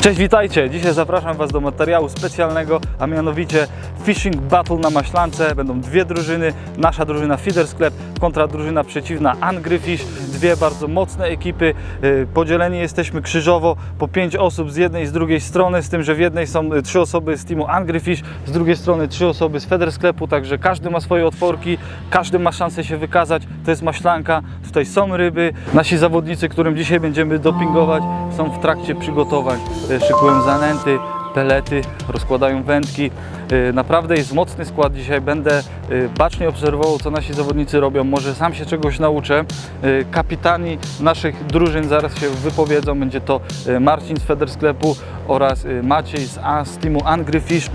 Cześć, witajcie! Dzisiaj zapraszam Was do materiału specjalnego, a mianowicie Fishing Battle na Maślance. Będą dwie drużyny, nasza drużyna Feeder Sklep kontra drużyna przeciwna Angry Fish. Dwie bardzo mocne ekipy. Yy, Podzieleni jesteśmy krzyżowo po pięć osób z jednej i z drugiej strony, z tym, że w jednej są y, trzy osoby z teamu Angry Fish, z drugiej strony trzy osoby z Feeder Sklepu, także każdy ma swoje otworki, każdy ma szansę się wykazać. To jest maślanka, tutaj są ryby. Nasi zawodnicy, którym dzisiaj będziemy dopingować, są w trakcie przygotowań. Y, Szykują zanęty, pelety, rozkładają wędki. Y, Naprawdę jest mocny skład dzisiaj. Będę y, bacznie obserwował, co nasi zawodnicy robią. Może sam się czegoś nauczę. Kapitani naszych drużyn zaraz się wypowiedzą. Będzie to Marcin z Feder Sklepu oraz Maciej z, A- teamu Angry Fish.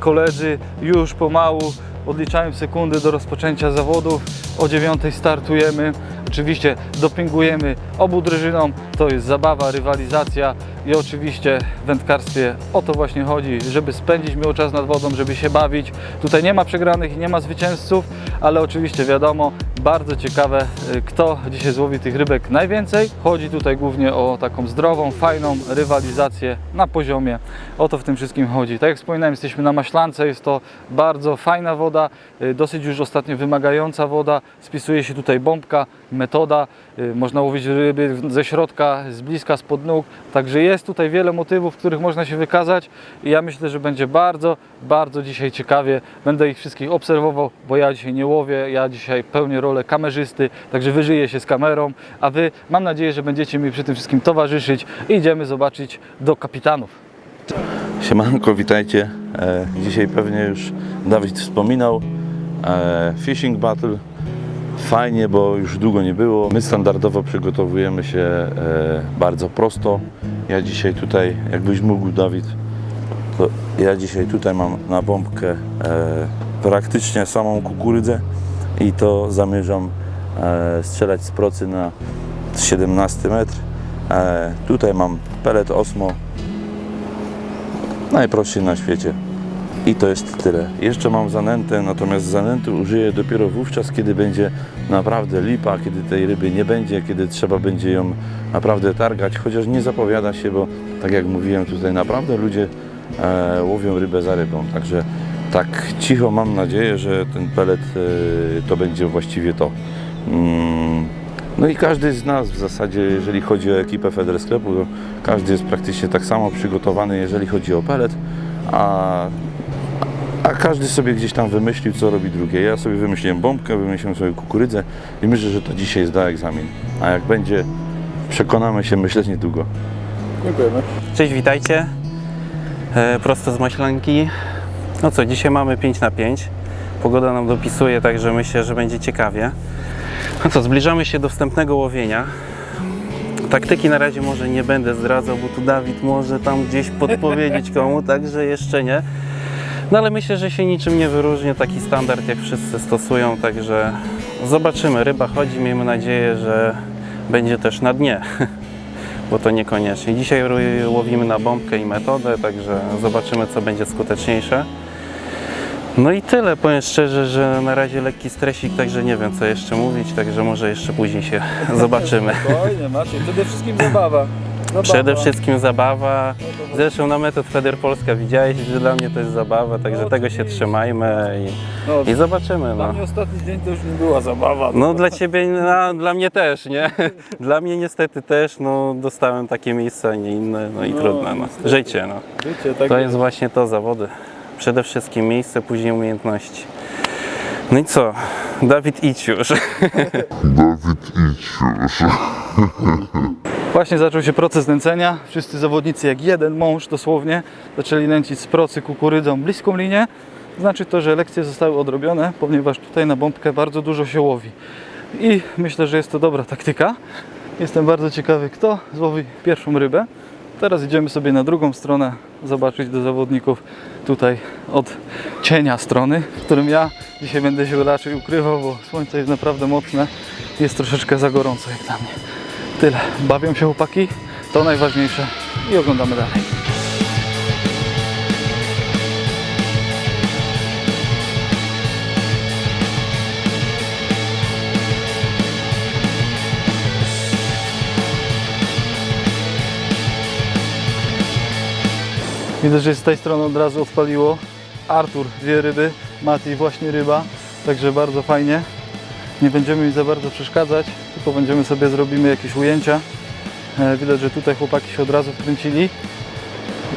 Koledzy już pomału odliczają sekundy do rozpoczęcia zawodów. O 9 startujemy. Oczywiście dopingujemy obu drużynom. To jest zabawa, rywalizacja i oczywiście w wędkarstwie o to właśnie chodzi, żeby spędzić miło czas nad wodą, żeby się bawić. Tutaj nie ma przegranych i nie ma zwycięzców, ale oczywiście wiadomo, bardzo ciekawe, y, kto dzisiaj złowi tych rybek najwięcej. Chodzi tutaj głównie o taką zdrową, fajną rywalizację na poziomie. O to w tym wszystkim chodzi. Tak jak wspominałem, jesteśmy na Maślance, jest to bardzo fajna woda, y, dosyć już ostatnio wymagająca woda. Spisuje się tutaj bombka, metoda, można łowić ryby ze środka, z bliska, spod nóg. Także jest tutaj wiele motywów, w których można się wykazać i ja myślę, że będzie bardzo, bardzo dzisiaj ciekawie. Będę ich wszystkich obserwował, bo ja dzisiaj nie łowię, ja dzisiaj pełnię rolę kamerzysty, także wyżyję się z kamerą, a Wy mam nadzieję, że będziecie mi przy tym wszystkim towarzyszyć i idziemy zobaczyć do kapitanów. Siemanko, witajcie. E, dzisiaj pewnie już Dawid wspominał. E, fishing Battle. Fajnie, bo już długo nie było. My standardowo przygotowujemy się e, bardzo prosto. Ja dzisiaj tutaj, jakbyś mógł Dawid, to ja dzisiaj tutaj mam na bombkę e, praktycznie samą kukurydzę i to zamierzam e, strzelać z procy na 17 metr. Tutaj mam pelet Osmo najprostszy na świecie. I to jest tyle. Jeszcze mam zanętę, natomiast zanęty użyję dopiero wówczas, kiedy będzie naprawdę lipa, kiedy tej ryby nie będzie, kiedy trzeba będzie ją naprawdę targać, chociaż nie zapowiada się, bo tak jak mówiłem tutaj, naprawdę ludzie e, łowią rybę za rybą. Także tak cicho mam nadzieję, że ten pelet e, to będzie właściwie to. Mm, no i każdy z nas w zasadzie, jeżeli chodzi o ekipę Feder Sklepu, każdy jest praktycznie tak samo przygotowany, jeżeli chodzi o pelet, a, a każdy sobie gdzieś tam wymyślił, co robi drugie. Ja sobie wymyśliłem bombkę, wymyśliłem sobie kukurydzę i myślę, że to dzisiaj zda egzamin. A jak będzie, przekonamy się, myślę, niedługo. Dziękujemy. Cześć, witajcie. E, prosto z Maślanki. No co, dzisiaj mamy 5 na 5. Pogoda nam dopisuje, także myślę, że będzie ciekawie. No co, zbliżamy się do wstępnego łowienia. Taktyki na razie może nie będę zdradzał, bo tu Dawid może tam gdzieś podpowiedzieć komu, także jeszcze nie. No ale myślę, że się niczym nie wyróżni, taki standard jak wszyscy stosują, także zobaczymy. Ryba chodzi, miejmy nadzieję, że będzie też na dnie bo to niekoniecznie. Dzisiaj łowimy na bombkę i metodę, także zobaczymy, co będzie skuteczniejsze. No i tyle, powiem szczerze, że na razie lekki stresik, także nie wiem, co jeszcze mówić, także może jeszcze później się zobaczymy. Spokojnie, Maciej, przede wszystkim zabawa. Zabawa. Przede wszystkim zabawa. Zresztą na metod Feder Polska widziałeś, że dla mnie to jest zabawa, także No, tego się trzymajmy No, i, i zobaczymy. Dla No. mnie ostatni dzień to już nie była zabawa. No dla ciebie, no, dla mnie też, nie? Dla mnie niestety też, no dostałem takie miejsca, a nie inne, no i No, trudno, no. niestety. Życie, no. Życie, tak To jest właśnie to, zawody. Przede wszystkim miejsce, później umiejętności. No i co? Dawid, idź już. Właśnie zaczął się proces nęcenia. Wszyscy zawodnicy jak jeden mąż dosłownie zaczęli nęcić z procy kukurydzą bliską linię. Znaczy to, że lekcje zostały odrobione, ponieważ tutaj na bombkę bardzo dużo się łowi. I myślę, że jest to dobra taktyka. Jestem bardzo ciekawy, kto złowi pierwszą rybę. Teraz idziemy sobie na drugą stronę, zobaczyć do zawodników tutaj od cienia strony, w którym ja dzisiaj będę się raczej ukrywał, bo słońce jest naprawdę mocne. Jest troszeczkę za gorąco jak dla mnie. Tyle. Bawią się chłopaki, to najważniejsze i oglądamy dalej. Widzę, że z tej strony od razu odpaliło. Artur, dwie ryby, Mati właśnie ryba, także bardzo fajnie. Nie będziemy mi za bardzo przeszkadzać, tylko będziemy sobie zrobimy jakieś ujęcia. E, Widać, że tutaj chłopaki się od razu wkręcili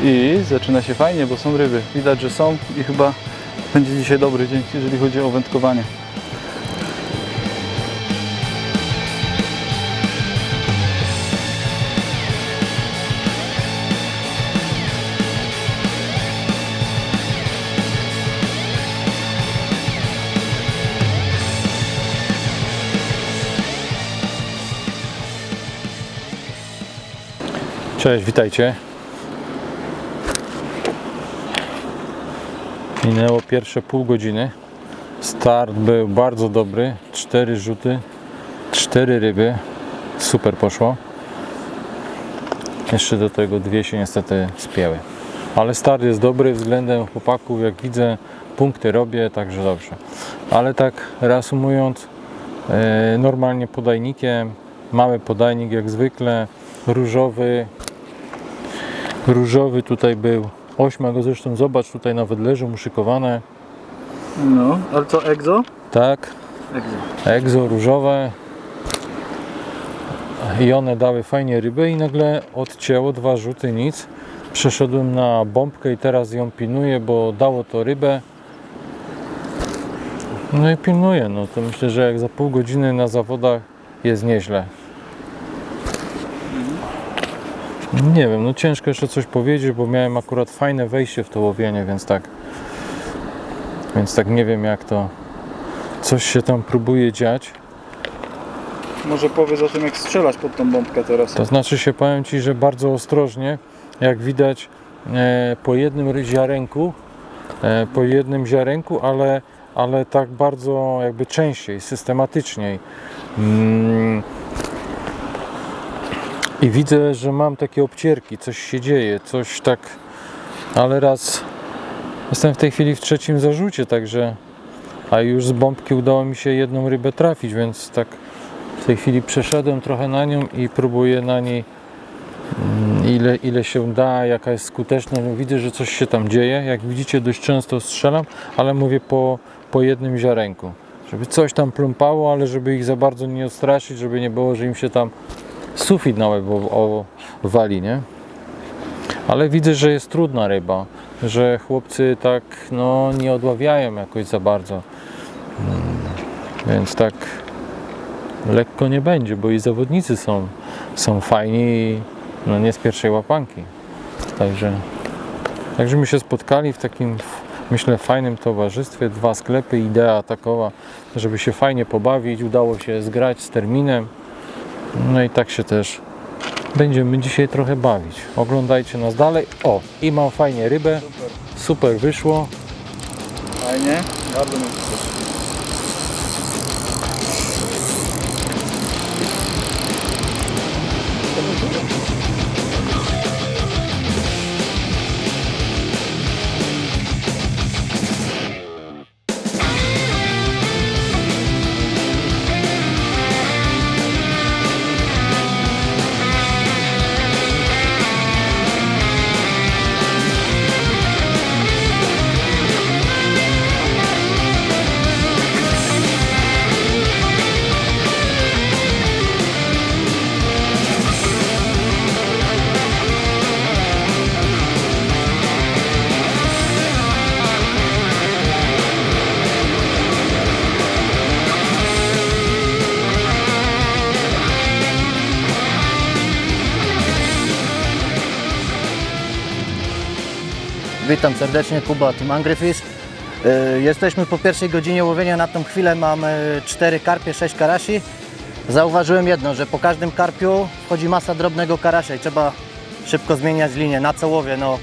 i zaczyna się fajnie, bo są ryby. Widać, że są i chyba będzie dzisiaj dobry dzień, jeżeli chodzi o wędkowanie. Cześć, witajcie. Minęło pierwsze pół godziny. Start był bardzo dobry. Cztery rzuty, cztery ryby. Super poszło. Jeszcze do tego dwie się niestety spięły. Ale start jest dobry względem chłopaków. Jak widzę, punkty robię, także dobrze. Ale tak reasumując, e, normalnie podajnikiem. Mały podajnik jak zwykle. Różowy, Różowy tutaj był. Ośma go zresztą zobacz, tutaj nawet leżą uszykowane. No, ale co, egzo? Tak, Egzo. egzo różowe. I one dały fajnie rybę i nagle odcięło dwa rzuty, nic. Przeszedłem na bombkę i teraz ją pilnuję, bo dało to rybę. No i pilnuję, no to myślę, że jak za pół godziny na zawodach jest nieźle. Nie wiem, no ciężko jeszcze coś powiedzieć, bo miałem akurat fajne wejście w to łowienie, więc tak. Więc tak nie wiem jak to. Coś się tam próbuje dziać. Może powiedz o tym, jak strzelasz pod tą bombkę teraz. To znaczy się powiem Ci, że bardzo ostrożnie, jak widać e, po jednym ziarenku, e, po jednym ziarenku, ale, ale tak bardzo jakby częściej, systematyczniej. Mm. I widzę, że mam takie obcierki, coś się dzieje, coś tak, ale raz jestem w tej chwili w trzecim zarzucie, także a już z bombki udało mi się jedną rybę trafić, więc tak w tej chwili przeszedłem trochę na nią i próbuję na niej mm, ile, ile się da, jaka jest skuteczność. No, widzę, że coś się tam dzieje. Jak widzicie, dość często strzelam, ale mówię po, po jednym ziarenku. Żeby coś tam plumpało, ale żeby ich za bardzo nie odstraszyć, żeby nie było, że im się tam sufit na łeb o, o, wali, nie? Ale widzę, że jest trudna ryba, że chłopcy tak no, nie odławiają jakoś za bardzo. Mm, Więc tak lekko nie będzie, bo i zawodnicy są, są fajni no nie z pierwszej łapanki. Także, także my się spotkali w takim, myślę, fajnym towarzystwie. Dwa sklepy, idea takowa, żeby się fajnie pobawić. Udało się zgrać z terminem. No i tak się też będziemy dzisiaj trochę bawić. Oglądajcie nas dalej. O, i mam fajnie rybę. Super wyszło. Fajnie, bardzo mi Witam serdecznie, Kuba, Fish. Y, Jesteśmy po pierwszej godzinie łowienia, na tą chwilę mamy 4 karpie, 6 karasi. Zauważyłem jedno, że po każdym karpiu wchodzi masa drobnego karasia i trzeba szybko zmieniać linię. Na co łowię? No,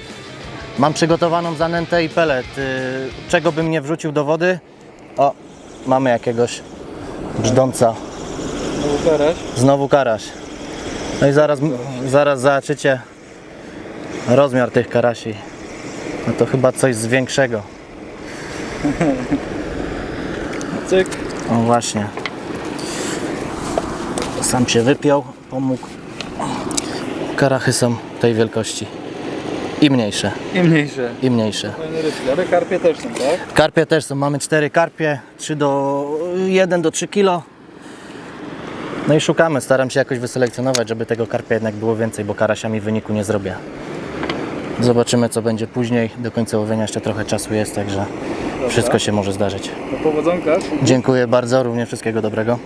mam przygotowaną zanętę i pelet. Y, Czego bym nie wrzucił do wody? O, mamy jakiegoś brzdąca. Znowu karaś. Znowu karaś. No i zaraz, zaraz zobaczycie rozmiar tych karasi. No to chyba coś z większego. Cyk. O właśnie. Sam się wypiął, pomógł. Karachy są tej wielkości. I mniejsze, I mniejsze. i mniejsze. Fajne rybki, ale karpie też są, tak? Karpie też są, mamy cztery karpie, 3 do 1 do 3 kilo. No i szukamy, staram się jakoś wyselekcjonować, żeby tego karpia jednak było więcej, bo karasiami wyniku nie zrobię. Zobaczymy co będzie później. Do końca łowienia jeszcze trochę czasu jest, także wszystko się może zdarzyć. No powodzonka. Dziękuję bardzo, również wszystkiego dobrego.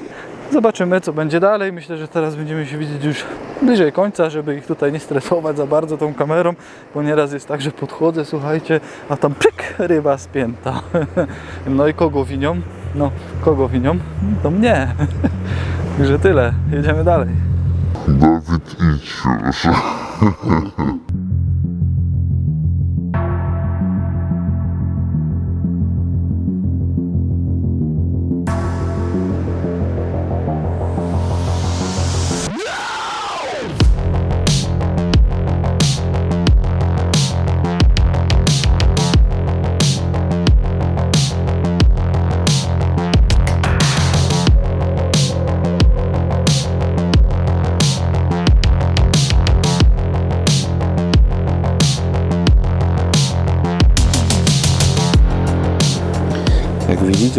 Zobaczymy, co będzie dalej. Myślę, że teraz będziemy się widzieć już bliżej końca, żeby ich tutaj nie stresować za bardzo tą kamerą, bo nieraz jest tak, że podchodzę, słuchajcie, a tam pyk, ryba spięta. No i kogo winią? No, kogo winią? To mnie. Także tyle, jedziemy dalej. Dawid, idź już.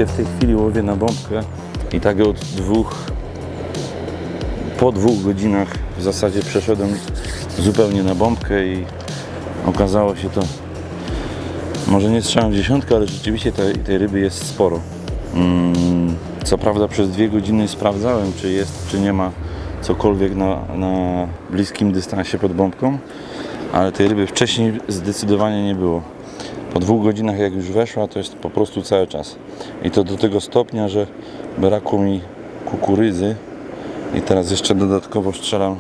w tej chwili łowię na bombkę i tak od dwóch, po dwóch godzinach w zasadzie przeszedłem zupełnie na bombkę i okazało się to, może nie strzelam w dziesiątkę, ale rzeczywiście tej, tej ryby jest sporo. Mm, co prawda przez dwie godziny sprawdzałem, czy jest, czy nie ma cokolwiek na, na bliskim dystansie pod bombką, ale tej ryby wcześniej zdecydowanie nie było. Po dwóch godzinach jak już weszła, to jest po prostu cały czas. I to do tego stopnia, że brakło mi kukurydzy i teraz jeszcze dodatkowo strzelam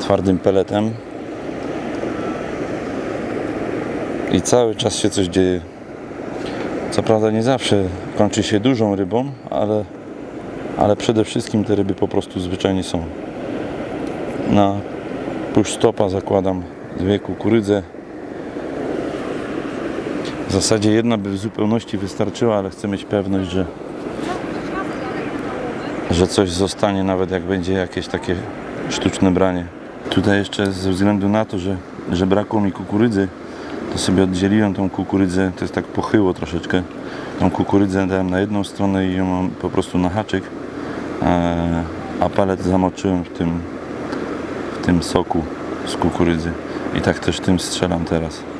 twardym peletem. I cały czas się coś dzieje. Co prawda nie zawsze kończy się dużą rybą, ale, ale przede wszystkim te ryby po prostu zwyczajnie są. Na push stopa zakładam dwie kukurydze, w zasadzie jedna by w zupełności wystarczyła, ale chcę mieć pewność, że, że coś zostanie, nawet jak będzie jakieś takie sztuczne branie. Tutaj jeszcze ze względu na to, że, że brakło mi kukurydzy, to sobie oddzieliłem tą kukurydzę, to jest tak pochyło troszeczkę. Tą kukurydzę dałem na jedną stronę i ją mam po prostu na haczyk, e, a palet zamoczyłem w tym, w tym soku z kukurydzy. I tak też tym strzelam teraz.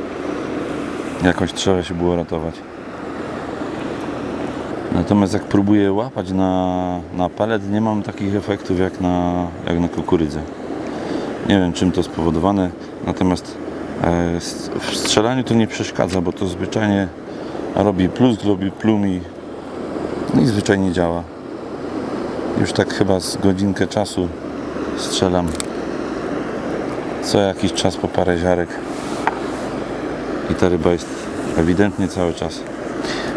Jakoś trzeba się było ratować. Natomiast jak próbuję łapać na, na palet, nie mam takich efektów jak na, jak na kukurydzę. Nie wiem czym to spowodowane, natomiast e, w strzelaniu to nie przeszkadza, bo to zwyczajnie robi plus, robi plum i, no i zwyczajnie działa. Już tak chyba z godzinkę czasu strzelam co jakiś czas po parę ziarek i ta ryba jest ewidentnie cały czas.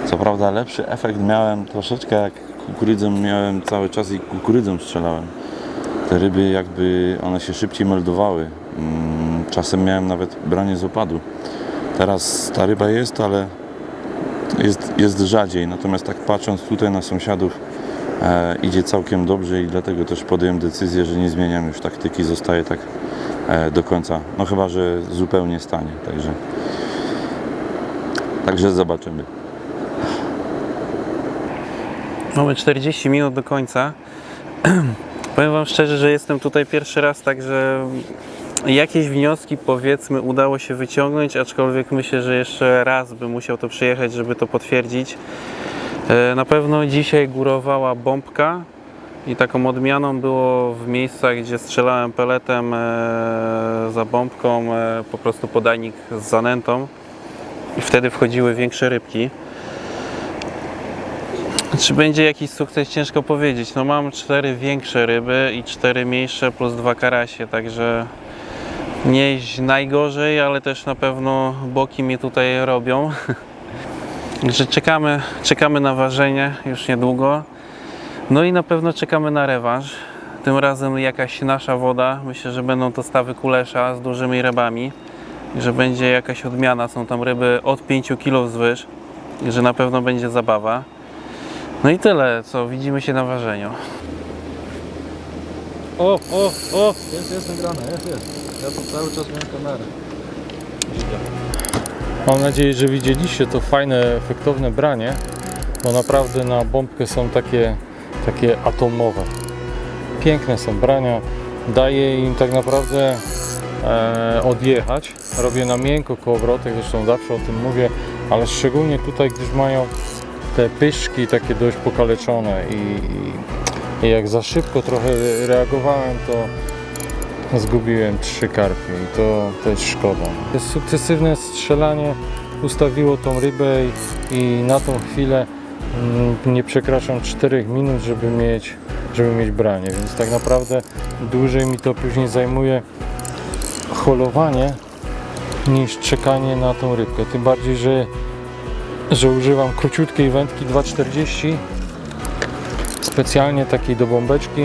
Co prawda lepszy efekt miałem troszeczkę jak kukurydzę miałem cały czas i kukurydzą strzelałem. Te ryby jakby one się szybciej meldowały. Mm, Czasem miałem nawet branie z opadu. Teraz ta ryba jest, ale jest, jest rzadziej. Natomiast tak patrząc tutaj na sąsiadów e, idzie całkiem dobrze i dlatego też podjąłem decyzję, że nie zmieniam już taktyki, zostaję tak e, do końca. No chyba, że zupełnie stanie. Także Także zobaczymy. Mamy 40 minut do końca. Powiem Wam szczerze, że jestem tutaj pierwszy raz, także jakieś wnioski powiedzmy udało się wyciągnąć, aczkolwiek myślę, że jeszcze raz bym musiał to przyjechać, żeby to potwierdzić. E, Na pewno dzisiaj górowała bombka i taką odmianą było w miejscach, gdzie strzelałem peletem e, za bombką, e, po prostu podajnik z zanętą i wtedy wchodziły większe rybki. Czy będzie jakiś sukces? Ciężko powiedzieć. No mam cztery większe ryby i cztery mniejsze plus dwa karasie, także nie najgorzej, ale też na pewno boki mnie tutaj robią. Także czekamy, czekamy na ważenie już niedługo. No i na pewno czekamy na rewanż. Tym razem jakaś nasza woda. Myślę, że będą to stawy kulesza z dużymi rybami. Że będzie jakaś odmiana. Są tam ryby od 5 kg wzwyż. I Że na pewno będzie zabawa. No i tyle, co widzimy się na ważeniu. O, o, o, jest, jest nagrane, jest, jest. Ja tu cały czas miałem kamerę. Mam nadzieję, że widzieliście to fajne, efektowne branie, bo naprawdę na bombkę są takie, takie atomowe. Piękne są brania, daje im tak naprawdę odjechać. Robię na miękko kołowrotek, zresztą zawsze o tym mówię, ale szczególnie tutaj, gdyż mają te pyszki takie dość pokaleczone i, i, i jak za szybko trochę reagowałem, to zgubiłem trzy karpie i to, jest szkoda. Sukcesywne strzelanie ustawiło tą rybę i, i na tą chwilę mm, nie przekraczam 4 minut, żeby mieć, żeby mieć branie, więc tak naprawdę dłużej mi to później zajmuje holowanie niż czekanie na tą rybkę. Tym bardziej, że, że używam króciutkiej wędki 2,40 specjalnie takiej do bombeczki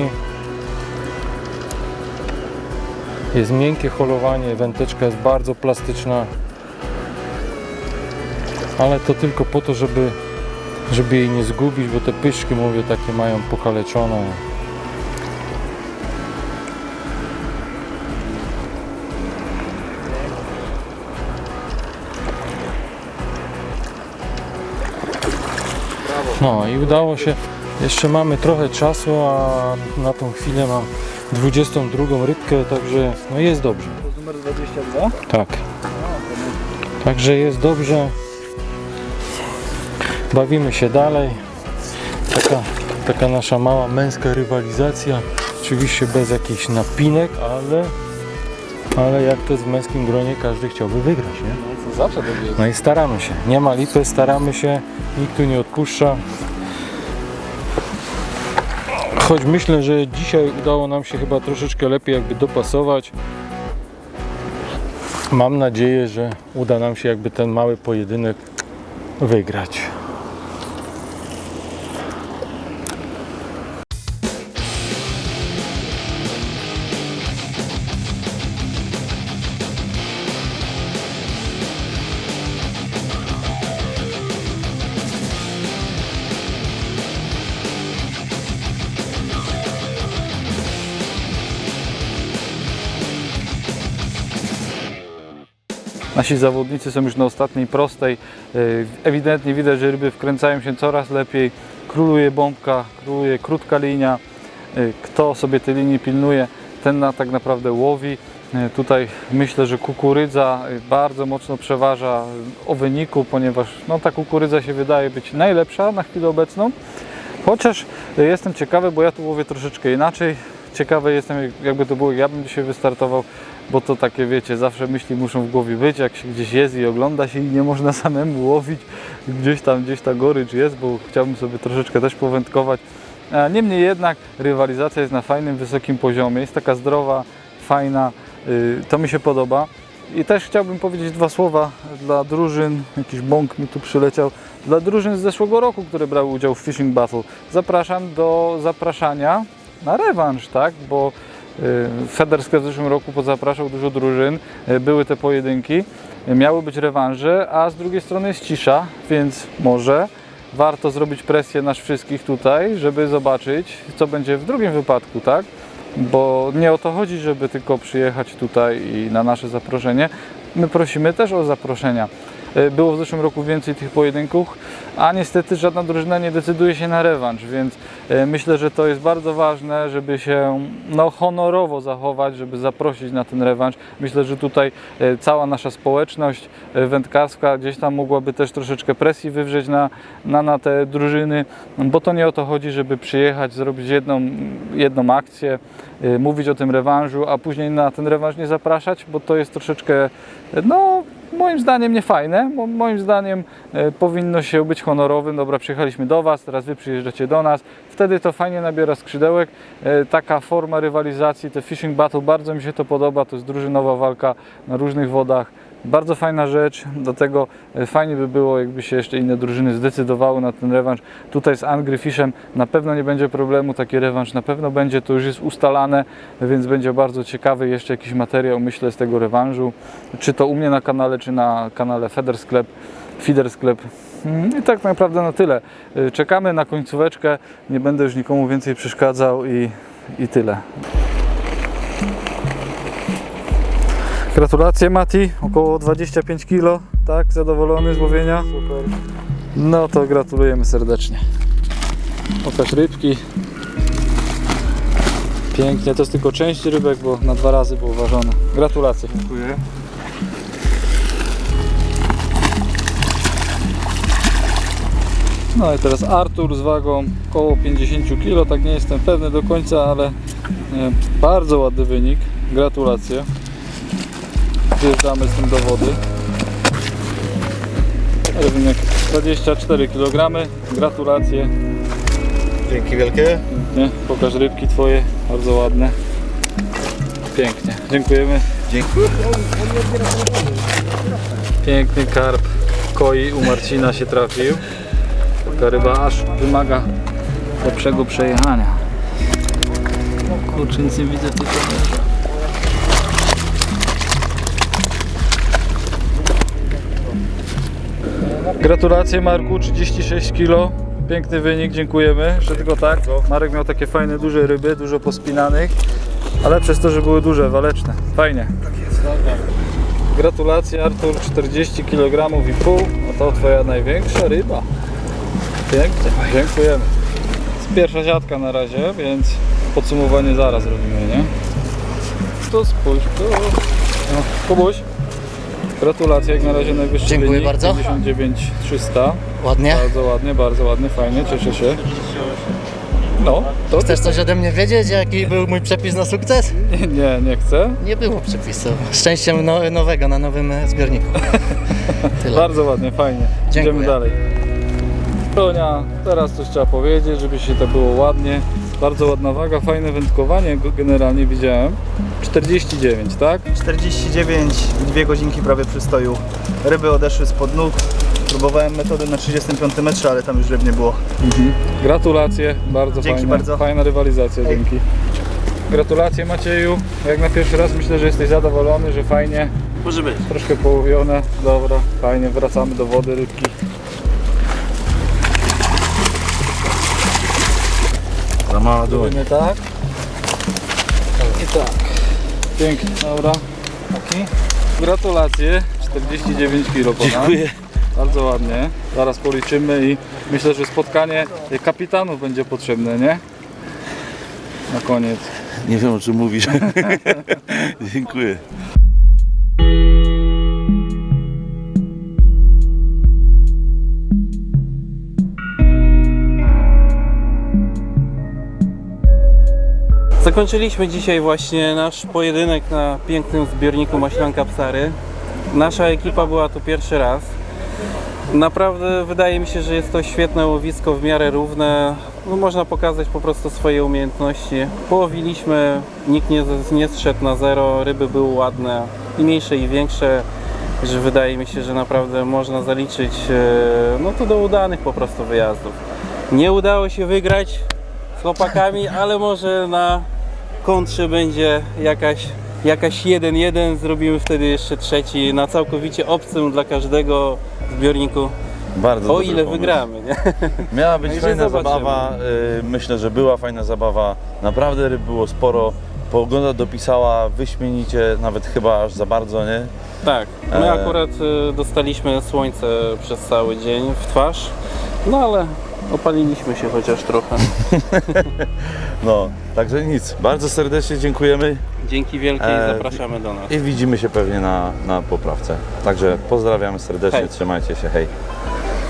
jest miękkie holowanie, wędeczka jest bardzo plastyczna. Ale to tylko po to, żeby, żeby jej nie zgubić, bo te pyszki, mówię, takie mają pokaleczone. No i udało się. Jeszcze mamy trochę czasu, a na tą chwilę mam 22 rybkę, także no jest dobrze. To jest numer 22. Tak. Także jest dobrze. Bawimy się dalej. Taka, taka nasza mała męska rywalizacja. Oczywiście bez jakichś napinek, ale, ale jak to jest w męskim gronie, każdy chciałby wygrać, nie? Zawsze tak jest. No i staramy się. Nie ma lipy, staramy się. Nikt tu nie odpuszcza. Choć myślę, że dzisiaj udało nam się chyba troszeczkę lepiej jakby dopasować. Mam nadzieję, że uda nam się jakby ten mały pojedynek wygrać. Nasi zawodnicy są już na ostatniej prostej. Yy, Ewidentnie widać, że ryby wkręcają się coraz lepiej. Króluje bombka, króluje krótka linia. Yy, Kto sobie tej linii pilnuje, ten na, tak naprawdę łowi. Yy, Tutaj myślę, że kukurydza bardzo mocno przeważa o wyniku, ponieważ no, ta kukurydza się wydaje być najlepsza na chwilę obecną. Chociaż y, jestem ciekawy, bo ja tu łowię troszeczkę inaczej. Ciekawy jestem, jak- jakby to było, ja bym dzisiaj wystartował, bo to takie, wiecie, zawsze myśli muszą w głowie być, jak się gdzieś jest i ogląda się i nie można samemu łowić, gdzieś tam, gdzieś ta gorycz jest, bo chciałbym sobie troszeczkę też powędkować. A Niemniej jednak rywalizacja jest na fajnym, wysokim poziomie, jest taka zdrowa, fajna, y, to mi się podoba. I też chciałbym powiedzieć dwa słowa dla drużyn, jakiś bąk mi tu przyleciał, dla drużyn z zeszłego roku, które brały udział w Fishing Battle. Zapraszam do zapraszania na rewanż, tak? Bo y, Federska w zeszłym roku pozapraszał dużo drużyn, y, były te pojedynki, y, miały być rewanże, a z drugiej strony jest cisza, więc może warto zrobić presję nas wszystkich tutaj, żeby zobaczyć, co będzie w drugim wypadku, tak? Bo nie o to chodzi, żeby tylko przyjechać tutaj i na nasze zaproszenie. My prosimy też o zaproszenia. Y, Było w zeszłym roku więcej tych pojedynków, a niestety żadna drużyna nie decyduje się na rewanż, więc y, myślę, że to jest bardzo ważne, żeby się no, honorowo zachować, żeby zaprosić na ten rewanż. Myślę, że tutaj y, cała nasza społeczność wędkarska gdzieś tam mogłaby też troszeczkę presji wywrzeć na, na, na te drużyny, bo to nie o to chodzi, żeby przyjechać, zrobić jedną, jedną akcję, mówić o tym rewanżu, a później na ten rewanż nie zapraszać, bo to jest troszeczkę, no moim zdaniem nie fajne. Mo- Moim zdaniem e, powinno się być honorowym. Dobra, przyjechaliśmy do Was, teraz Wy przyjeżdżacie do nas. Wtedy to fajnie nabiera skrzydełek. E, taka forma rywalizacji, te fishing battle, bardzo mi się to podoba. To jest drużynowa walka na różnych wodach. Bardzo fajna rzecz, do tego e, fajnie by było, jakby się jeszcze inne drużyny zdecydowały na ten rewanż. Tutaj z Angry Fishem na pewno nie będzie problemu, taki rewanż na pewno będzie, to już jest ustalane, więc będzie bardzo ciekawy jeszcze jakiś materiał, myślę, z tego rewanżu. Czy to u mnie na kanale, czy na kanale Feder Sklep, Feeder Sklep. Mm, I tak naprawdę na tyle. Y, Czekamy na końcóweczkę, nie będę już nikomu więcej przeszkadzał i, i tyle. Gratulacje Mati, około 25 kg, tak? Zadowolony z łowienia? Super. No to gratulujemy serdecznie. Pokaż rybki. Pięknie, to jest tylko część rybek, bo na dwa razy było ważone. Gratulacje. Dziękuję. No i teraz Artur z wagą około 50 kg, tak nie jestem pewny do końca, ale e, bardzo ładny wynik. Gratulacje. Wjeżdżamy z tym do wody. Rybinek 24 kg. Gratulacje. Dzięki wielkie. Nie? Pokaż rybki Twoje, bardzo ładne. Pięknie, dziękujemy. Dziękuję. Piękny karp koi u Marcina się trafił. Taka ryba aż wymaga lepszego przejechania. O kurczę, nic nie widzę w tej Gratulacje Marku, 36 kg. Piękny wynik, dziękujemy. Jeszcze tylko tak. Marek miał takie fajne, duże ryby, dużo pospinanych, ale przez to, że były duże, waleczne. Fajnie. Gratulacje Artur, 40 kg i pół, a to twoja największa ryba. Pięknie, dziękujemy. Jest pierwsza siatka na razie, więc podsumowanie zaraz robimy, nie? To spójrz, to... No, Kubuś, gratulacje, jak na razie najwyższy Dziękuję wynik, bardzo. 59 300. Ładnie. Bardzo ładnie, bardzo ładnie, fajnie, cieszę się. No, to Chcesz coś ode mnie wiedzieć, jaki był mój przepis na sukces? nie, nie, chcę. Nie było przepisu. Szczęściem no, nowego na nowym e, zbiorniku. Tyle. Bardzo ładnie, fajnie. Dziękuję. Idziemy dalej. Tonia, teraz coś trzeba powiedzieć, żeby się to było ładnie. Bardzo ładna waga, fajne wędkowanie go- generalnie widziałem. 49, tak? 49, dwie godzinki prawie przystoju. Ryby odeszły spod nóg. Próbowałem metody na 35 metrze, ale tam już ryb nie było. Gratulacje, bardzo Dzięki fajne, bardzo. fajna rywalizacja, Hej. dzięki. Gratulacje Macieju, jak na pierwszy raz myślę, że jesteś zadowolony, że fajnie, Może być. troszkę połowione, dobra, fajnie, wracamy do wody, rybki. Mała dłoń. Robimy tak. I tak. Pięknie, dobra. Taki. Gratulacje. 49 kg. Dziękuję. Bardzo ładnie. Zaraz policzymy i myślę, że spotkanie kapitanów będzie potrzebne, nie? Na koniec. Nie wiem o czym mówisz. Dziękuję. Zakończyliśmy dzisiaj właśnie nasz pojedynek na pięknym zbiorniku Maślanka Psary. Nasza ekipa była tu pierwszy raz. Naprawdę wydaje mi się, że jest to świetne łowisko, w miarę równe. No, można pokazać po prostu swoje umiejętności. Połowiliśmy, nikt nie, nie zszedł na zero, ryby były ładne, i mniejsze i większe, że wydaje mi się, że naprawdę można zaliczyć e, no to do udanych po prostu wyjazdów. Nie udało się wygrać z chłopakami, ale może na kontrze będzie jakaś jakaś 1-1, zrobimy wtedy jeszcze trzeci na całkowicie obcym dla każdego zbiorniku, Bardzo o ile pomysł. wygramy. Nie? Miała być Także fajna zobaczymy. zabawa. y, Myślę, że była fajna zabawa. Naprawdę ryb było sporo. Pogoda dopisała wyśmienicie, nawet chyba aż za bardzo, nie? Tak, my E. akurat y, dostaliśmy słońce przez cały dzień w twarz, no ale opaliliśmy się chociaż trochę. No, także nic. Bardzo serdecznie dziękujemy Dzięki wielkie i E, zapraszamy do nas. i widzimy się pewnie na, na poprawce. Także pozdrawiamy serdecznie, Hej. trzymajcie się, hej.